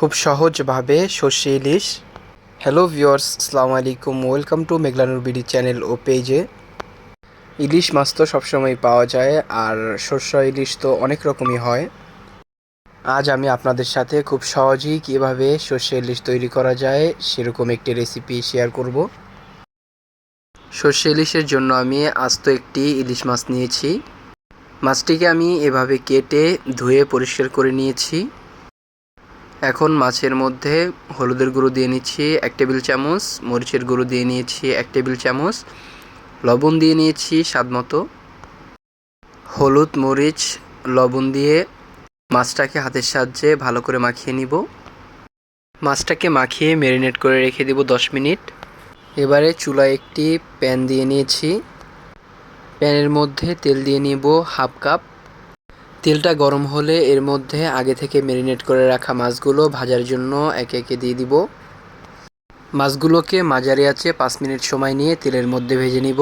খুব সহজভাবে সর্ষে ইলিশ। হ্যালো ভিউয়ার্স আসসালামু আলাইকুম। Welcome to Meghlanur BD channel ও পেজে ইলিশ মাছ তো সবসময় পাওয়া যায়, আর সর্ষে ইলিশ তো অনেক রকমই হয়। আজ আমি আপনাদের সাথে খুব সহজেই কীভাবে সর্ষে ইলিশ তৈরি করা যায়, সেরকম একটি রেসিপি শেয়ার করব। সর্ষে ইলিশের জন্য আমি আস্ত একটি ইলিশ মাছ নিয়েছি। মাছটিকে আমি এভাবে কেটে ধুয়ে পরিষ্কার করে নিয়েছি। এখন মাছের মধ্যে হলুদের গুঁড়ো দিয়ে নিচ্ছি এক টেবিল চামচ, মরিচের গুঁড়ো দিয়ে নিয়েছি এক টেবিল চামচ, লবণ দিয়ে নিয়েছি স্বাদ মতো। হলুদ, মরিচ, লবণ দিয়ে মাছটাকে হাতের সাহায্যে ভালো করে মাখিয়ে নিব। মাছটাকে মাখিয়ে ম্যারিনেট করে রেখে দেব দশ মিনিট। এবারে চুলায় একটি প্যান দিয়ে নিয়েছি। প্যানের মধ্যে তেল দিয়ে নিব হাফ কাপ। তেলটা গরম হলে এর মধ্যে আগে থেকে ম্যারিনেট করে রাখা মাছগুলো ভাজার জন্য একে একে দিয়ে দিব। মাছগুলোকে মাঝারি আছে পাঁচ মিনিট সময় নিয়ে তেলের মধ্যে ভেজে নিব।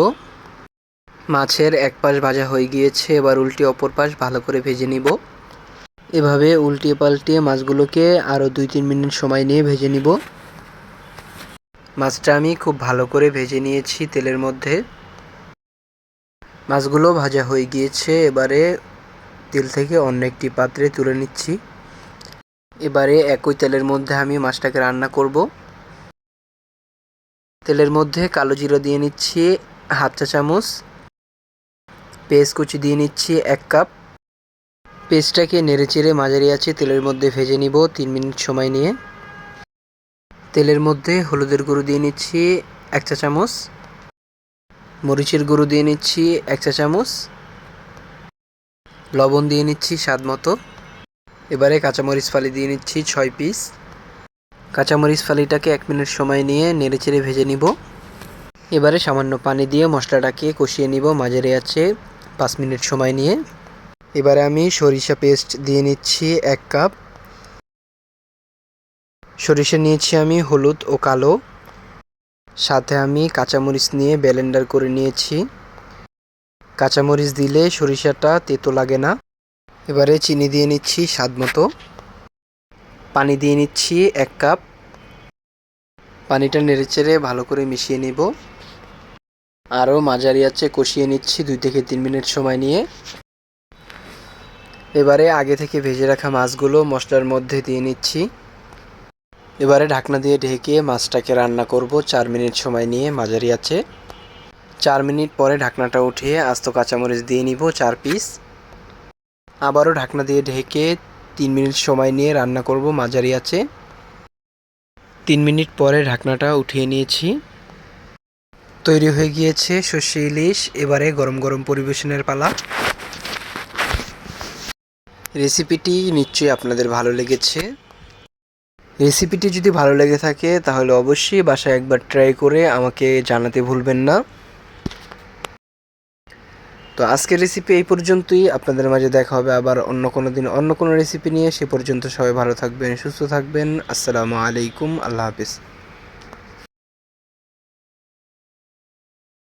মাছের এক পাশ ভাজা হয়ে গিয়েছে, এবার উল্টে অপর পাশ ভালো করে ভেজে নিব। এভাবে উল্টিয়ে পাল্টিয়ে মাছগুলোকে আরও দুই তিন মিনিট সময় নিয়ে ভেজে নিব। মাছটা আমি খুব ভালো করে ভেজে নিয়েছি তেলের মধ্যে। মাছগুলো ভাজা হয়ে গিয়েছে, এবারে তেল থেকে অন্য একটি পাত্রে তুলে নিচ্ছি। এবারে একই তেলের মধ্যে আমি মাছটাকে রান্না করব। তেলের মধ্যে কালো জিরা দিয়ে নিচ্ছি হাফ চা চামচ। পেঁয়াজ কুচি দিয়ে নিচ্ছি এক কাপ। পেস্টটাকে নেড়ে চেড়ে মাঝারি আছে তেলের মধ্যে ভেজে নিব তিন মিনিট সময় নিয়ে। তেলের মধ্যে হলুদের গুঁড়ো দিয়ে নিচ্ছি এক চা চামচ। মরিচের গুঁড়ো দিয়ে নিচ্ছি এক চা চামচ। লবণ দিয়ে নিচ্ছি স্বাদ মতো। এবারে কাঁচামরিচ ফালি দিয়ে নিচ্ছি ছয় পিস কাঁচামরিচ ফালিটাকে এক মিনিট সময় নিয়ে নেড়ে চেড়ে ভেজে নিব। এবারে সামান্য পানি দিয়ে মশলাটাকে কষিয়ে নিব মাঝারি আছে পাঁচ মিনিট সময় নিয়ে। এবারে আমি সরিষা পেস্ট দিয়ে নিচ্ছি এক কাপ সরিষা নিয়েছি আমি হলুদ ও কালো। সাথে আমি কাঁচামরিচ নিয়ে ব্লেন্ডার করে নিয়েছি। কাঁচামরিচ দিলে সরিষাটা তেতো লাগে না। এবারে চিনি দিয়ে নিচ্ছি স্বাদ মতো। পানি দিয়ে নিচ্ছি এক কাপ। পানিটা নেড়েচেড়ে ভালো করে মিশিয়ে নিব। আরও মাঝারি আছে কষিয়ে নিচ্ছি দুই থেকে তিন মিনিট সময় নিয়ে। এবারে আগে থেকে ভেজে রাখা মাছগুলো মশলার মধ্যে দিয়ে নিচ্ছি। এবারে ঢাকনা দিয়ে ঢেকে মাছটাকে রান্না করব চার মিনিট সময় নিয়ে মাঝারি আছে চার মিনিট পরে ঢাকনাটা উঠিয়ে আস্ত কাঁচামরিচ দিয়ে নিব চার পিস। আবারও ঢাকনা দিয়ে ঢেকে তিন মিনিট সময় নিয়ে রান্না করব মাঝারি আছে তিন মিনিট পরে ঢাকনাটা উঠিয়ে নিয়েছি। তৈরি হয়ে গিয়েছে সর্ষে ইলিশ, এবারে গরম গরম পরিবেশনের পালা। রেসিপিটি নিশ্চয়ই আপনাদের ভালো লেগেছে। রেসিপিটি যদি ভালো লেগে থাকে, তাহলে অবশ্যই বাসায় একবার ট্রাই করে আমাকে জানাতে ভুলবেন না। তো আজকের রেসিপি এই পর্যন্তই। আপনাদের মাঝে দেখা হবে আবার অন্য কোনো দিন, অন্য কোনো রেসিপি নিয়ে। সে পর্যন্ত সবাই ভালো থাকবেন, সুস্থ থাকবেন। আসসালামু আলাইকুম, আল্লাহ হাফিজ।